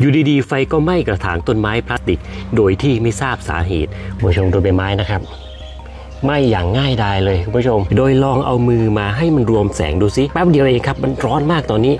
อยู่ดีๆ ไฟก็ไหม้กระถางต้นไม้พลาสติก โดยที่ไม่ทราบสาเหตุคุณผู้ชมดูใบไม้นะครับไหม้อย่างง่ายดายเลยคุณผู้ชม โดยลองเอามือมาให้มันรวมแสงดูซิแป๊บเดียวเองครับ มันร้อนมากตอนนี้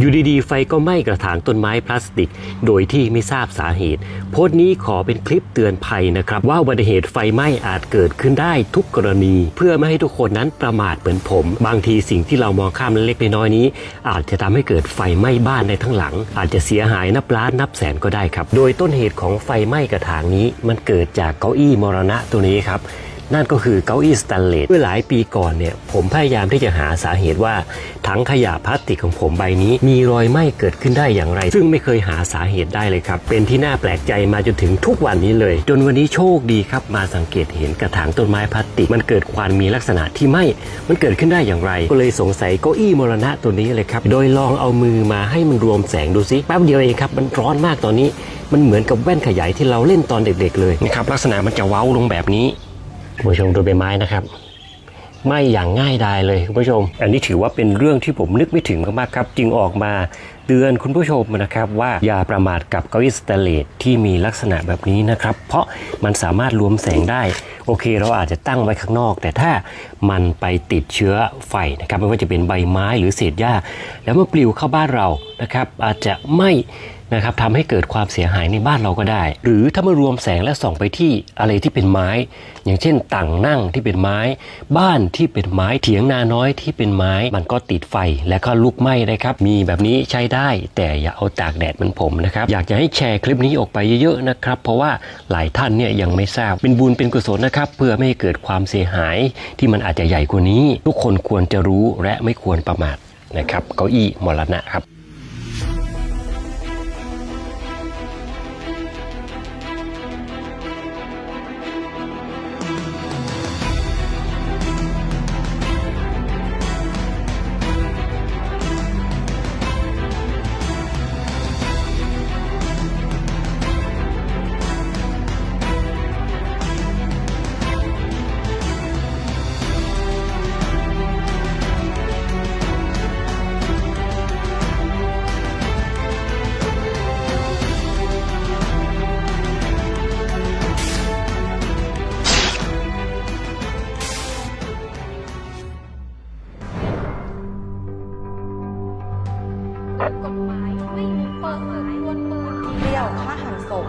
อยู่ดีๆ ไฟก็ไหม้กระถางต้นไม้พลาสติก โดยที่ไม่ทราบสาเหตุ โพสต์นี้ขอเป็นคลิปเตือนภัยนะครับ ว่าอุบัติเหตุไฟไหม้อาจเกิดขึ้นได้ทุกกรณี เพื่อไม่ให้ทุกคนนั้นประมาทเหมือนผม บางทีสิ่งที่เรามองข้ามเล็กๆน้อยๆนี้ อาจจะทำให้เกิดไฟไหม้บ้านในทั้งหลัง อาจจะเสียหายนับล้านนับแสนก็ได้ครับ โดยต้นเหตุของไฟไหม้กระถางนี้มันเกิดจากเก้าอี้มรณะตัวนี้ครับ นั่นก็คือเก้าอี้สแตนเลสเมื่อหลายปีก่อนเนี่ยผมพยายามที่จะหาสาเหตุว่าถังขยะพลาสติกของผมใบนี้ มีรอยไหม้เกิดขึ้นได้อย่างไร ซึ่งไม่เคยหาสาเหตุได้เลยครับ เป็นที่น่าแปลกใจมาจนถึงทุกวันนี้เลย จนวันนี้โชคดีครับ มาสังเกตเห็นกระถางต้นไม้พลาสติก มันเกิดควันมีลักษณะที่ไหม้มันเกิดขึ้นได้อย่างไร ก็เลยสงสัยเก้าอี้มรณะตัวนี้เลยครับโดยลองเอามือมาให้มันรวมแสงดูซิแป๊บเดียวเองครับมันร้อนมากตอนนี้ มันเหมือนกับแว่นขยายที่เราเล่นตอนเด็ก ๆ เลยนะครับลักษณะมันจะเว้าลงแบบนี้ คุณผู้ชมดูใบไม้นะครับไหม่อย่างง่ายดายเลยคุณผู้ชม อันนี้ถือว่าเป็นเรื่องที่ผมนึกไม่ถึงมากๆครับ จึงออกมาเตือนคุณผู้ชมนะครับว่าอย่าประมาทกับเก้าอี้สแตเลสที่มีลักษณะแบบนี้นะครับ เพราะมันสามารถรวมแสงได้ โอเค เราอาจจะตั้งไว้ข้างนอก แต่ถ้ามันไปติดเชื้อไฟนะครับไม่ว่าจะเป็นใบไม้หรือเศษหญ้า แล้วมันปลิวเข้าบ้านเรานะครับ อาจจะไม้ นะครับทำให้เกิดความเสียหายในบ้านเราก็ได้ หรือถ้ามารวมแสงและส่องไปที่อะไรที่เป็นไม้ อย่างเช่นต่างนั่งที่เป็นไม้ บ้านที่เป็นไม้เถียงนาน้อยที่เป็นไม้ มันก็ติดไฟและก็ลุกไหม้นะครับ มีแบบนี้ใช้ได้ แต่อย่าเอาตากแดดเหมือนผมนะครับ อยากจะให้แชร์คลิปนี้ออกไปเยอะๆนะครับ เพราะว่าหลายท่านเนี่ยยังไม่ทราบเป็นบุญเป็นกุศลนะครับ เพื่อไม่ให้เกิดความเสียหายที่มันอาจจะใหญ่กว่านี้ ทุกคนควรจะรู้และไม่ควรประมาทนะครับเก้าอี้มรณะครับ เยวฆ่าหันศพ